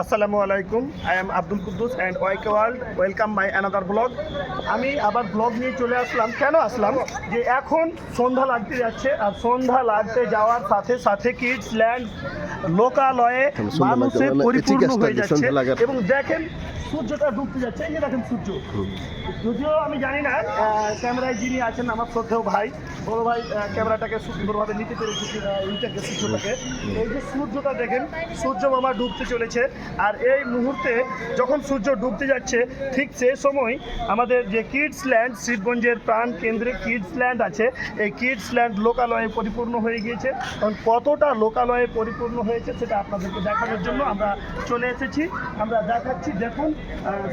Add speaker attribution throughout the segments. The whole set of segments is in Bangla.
Speaker 1: আসসালামু আলাইকুম। I am Abdul Quddus and YK world welcome my another blog আমি আবার ব্লগ নিয়ে চলে আসলাম। কেন আসলাম? যে এখন সন্ধ্যা লাগতে যাচ্ছে আর সন্ধ্যা লাগতে যাওয়ার সাথে সাথে কিডস ল্যান্ড লোকালয়ে
Speaker 2: সন্ধ্যা লাগতে
Speaker 1: মানুষে
Speaker 2: মানে
Speaker 1: পরিপূর্ণ হয়ে যাচ্ছে। এবং দেখেন সূর্যটা ডুবতে যাচ্ছে। এই যে দেখেন সূর্য। যদিও আমি জানি না ক্যামেরায় যিনি আছেন আমার শ্রদ্ধেয় ভাই বড় ভাই ক্যামেরাটাকে সুন্দরভাবে নিতে পেরেছি আহ, ইটাকে সূর্যটাকে। এই যে সূর্যটা দেখেন সূর্য মামা ডুবতে চলেছে। আর এই মুহূর্তে যখন সূর্য ডুবতে যাচ্ছে ঠিক সেই সময় আমাদের যে কিডস ল্যান্ড শিবগঞ্জের প্রাণ কেন্দ্রে কিডস ল্যান্ড আছে। এই কিডস ল্যান্ড লোকালয়ে পরিপূর্ণ হয়ে গিয়েছে। কারণ কতটা লোকালয়ে পরিপূর্ণ হয়েছে সেটা আপনাদেরকে দেখানোর জন্য আমরা চলে এসেছি। আমরা দেখাচ্ছি দেখুন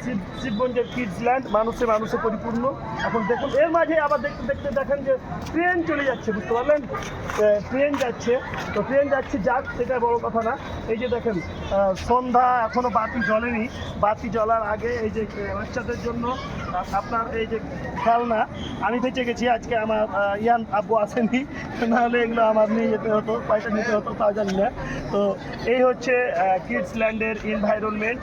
Speaker 1: শিব শিবগঞ্জের কিডস ল্যান্ড মানুষে মানুষে পরিপূর্ণ। এখন দেখুন এর মাঝে আবার দেখতে দেখতে দেখেন যে ট্রেন চলে যাচ্ছে বুঝতে পারলেন? ট্রেন যাচ্ছে। তো ট্রেন যাচ্ছে যাক সেটা বড় কথা না। এই যে দেখেন আহ, সন্ধ্যা এখনও বাতি জ্বলেনি। বাতি জ্বলার আগে এই যে বাচ্চাদের জন্য আপনার এই যে খেলনা, আমি বেঁচে গেছি, আজকে আমার ইয়ান আব্বু আসেনি, নাহলে এগুলো আমার নিয়ে যেতে হতো, পয়সা নিতে হতো, তাও জানি না। তো এই হচ্ছে কিডস ল্যান্ডের এনভায়রনমেন্ট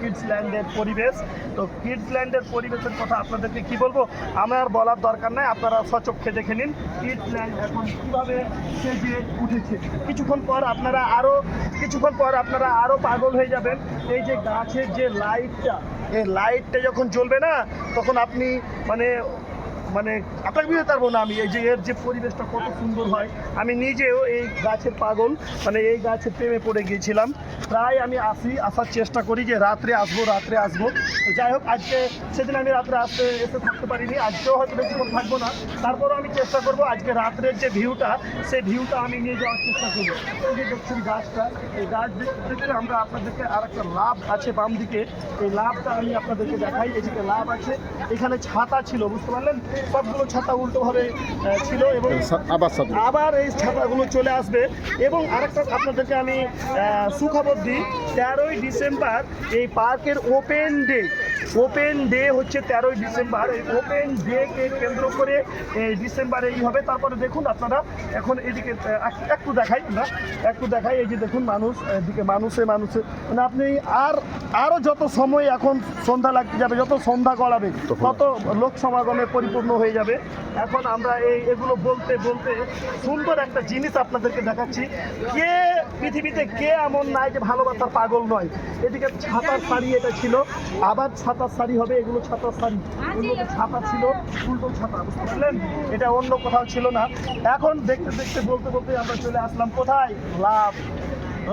Speaker 1: কিডস ল্যান্ডের পরিবেশ। তো কিডস ল্যান্ডের পরিবেশের কথা আপনাদেরকে কি বলব? আমার বলার দরকার নাই, আপনারা সচক্ষে দেখে নিন কিডস ল্যান্ড এখন কীভাবে সেজে উঠেছে। কিছুক্ষণ পর আপনারা আরও কিছুক্ষণ পর আপনারা আরও পাগল হয়ে যাবেন। এই যে গাছের যে লাইটটা এই লাইটটা যখন জ্বলবে না তখন আপনি মানে মানে বুঝতে পারব না আমি, এই যে এর যে পরিবেশটা কত সুন্দর হয়। আমি নিজেও এই গাছের পাগল মানে এই গাছের প্রেমে পড়ে গিয়েছিলাম। প্রায় আমি আসি, আসার চেষ্টা করি যে রাত্রে আসব রাত্রে আসব। যাই হোক, আজকে সেদিন আমি রাত্রে আসতে, এসে থাকতে পারিনি। আজকেও হয়তো বেশিক্ষণ থাকব না। তারপরও আমি চেষ্টা করব আজকে রাত্রের যে ভিউটা, সেই ভিউটা আমি নিয়ে যাওয়ার চেষ্টা করব। এই যে দেখছেন গাছটা, এই গাছ দেখতে আমরা আপনাদেরকে আর একটা লাভ আছে বাম দিকে এই লাভটা আমি আপনাদেরকে দেখাই। এদিকে লাভ আছে এখানে ছাতা ছিল বুঝতে পারলেন? সবগুলো ছাতা উল্টোভাবে ছিল এবং
Speaker 2: আবার
Speaker 1: আবার এই ছাতাগুলো চলে আসবে। এবং আরেকটা আপনাদেরকে আমি সুখবর দিই তেরোই ডিসেম্বর এই পার্কের ওপেন ডে ওপেন ডে হচ্ছে তেরোই ডিসেম্বর। এই ওপেন ডেকে কেন্দ্র করে এই ডিসেম্বরে এই হবে। তারপরে দেখুন আপনারা এখন এদিকে একটু দেখাই না একটু দেখাই এই যে দেখুন মানুষ এদিকে মানুষে মানুষে। মানে আপনি আর আরও যত সময় এখন সন্ধ্যা লাগতে যাবে যত সন্ধ্যা গড়াবে তত লোক সমাগমে পরিপূর্ণ হয়ে যাবে। এখন আমরা এই এগুলো বলতে বলতে সুন্দর একটা জিনিস আপনাদেরকে দেখাচ্ছি। কে পৃথিবীতে কে এমন নাই যে ভালোবাসার পাগল নয়। এদিকে ছাতার শাড়ি এটা ছিল, আবার ছাতার শাড়ি হবে, এগুলো ছাতার শাড়ি। এগুলো ছাতা ছিল, উল্টো ছাতা, বুঝতে পারলেন? এটা অন্য কোথাও ছিল না। এখন দেখতে দেখতে, বলতে বলতে আমরা চলে আসলাম কোথায়? Love.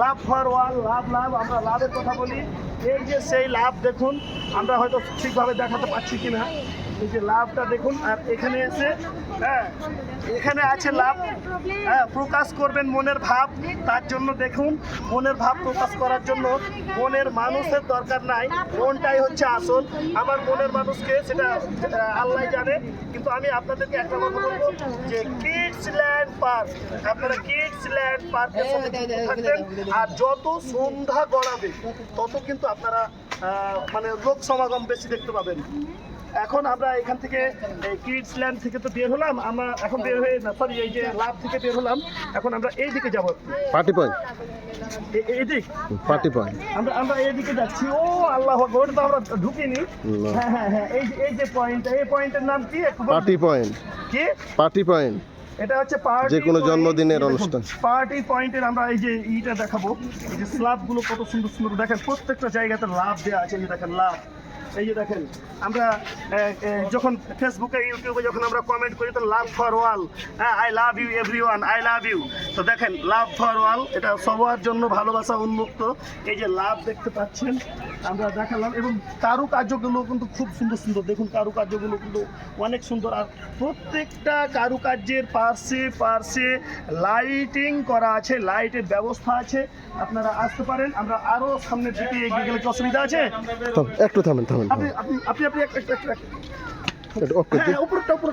Speaker 1: Love for wall, love love. আমরা লাভের কথা বলি। এই যে সেই লাভ, দেখুন, আমরা হয়তো ঠিকভাবে দেখাতে পারছি কিনা। এই যে লাভটা দেখুন, আর এখানে এসে হ্যাঁ এখানে আছে লাভ। হ্যাঁ প্রকাশ করবেন মনের ভাব, তার জন্য দেখুন, মনের ভাব প্রকাশ করার জন্য মনের মানুষের দরকার নাই, মনটাই হচ্ছে আসল। আমার মনের মানুষকে সেটা আল্লাহ জানে। কিন্তু আমি আপনাদেরকে একটা কথা বলব, যে কিডস ল্যান্ড পার্ক আপনারা কিডস ল্যান্ড পার্কের সাথে থাকবেন, আর যত সন্ধ্যা গড়াবে, তত কিন্তু আপনারা মানে লোক সমাগম বেশি দেখতে পাবেন। এখন আমরা এখান থেকে কিডস ল্যান্ড থেকে তো বের হলাম আমরা এখন বের হয়ে সরি এই যে লাভ থেকে বের হলাম এখন আমরা এই দিকে যাব।
Speaker 2: পার্টি পয়েন্ট
Speaker 1: এদিক
Speaker 2: পার্টি পয়েন্ট
Speaker 1: আমরা আমরা এদিকে যাচ্ছি। ও আল্লাহ ওটা তো আমরা ঢুকিনি। হ্যাঁ হ্যাঁ হ্যাঁ এই যে এই যে পয়েন্ট এই পয়েন্টের নাম কি?
Speaker 2: পার্টি পয়েন্ট
Speaker 1: কি?
Speaker 2: পার্টি পয়েন্ট
Speaker 1: এটা হচ্ছে পার্টি
Speaker 2: যে কোনো জন্মদিনের অনুষ্ঠান।
Speaker 1: পার্টি পয়েন্টের আমরা এই যে ইটা দেখাবো। এই যে স্ল্যাবগুলো কত সুন্দর সুন্দর। দেখেন প্রত্যেকটা জায়গাতে লাভ দেওয়া আছে। এই যে দেখেন লাভ এই যে দেখেন, আমরা যখন ফেসবুকে ইউটিউবে যখন আমরা কমেন্ট করি, তো লাভ ফর ওয়াল হ্যাঁ I love you everyone I love you তো দেখেন লাভ ফর ওয়াল এটা সবার জন্য ভালোবাসা উন্মুক্ত। এই যে লাভ দেখতে পাচ্ছেন আমরা দেখালাম এবং কারুকার্যগুলো কিন্তু খুব সুন্দর সুন্দর। দেখুন কারুকার্যগুলো কিন্তু অনেক সুন্দর। আর প্রত্যেকটা কারুকার্যের পার্শ্বে পার্শ্বে লাইটিং করা আছে লাইটের ব্যবস্থা আছে। আপনারা আসতে পারেন আমরা আরও সামনের দিকে এগিয়ে গেলে কি অসুবিধা আছে?
Speaker 2: একটু থামেন থামেন
Speaker 1: আপনি আপনি আপনি আপনি এক- এক- এক- এক-
Speaker 2: একটু
Speaker 1: উপরটা উপর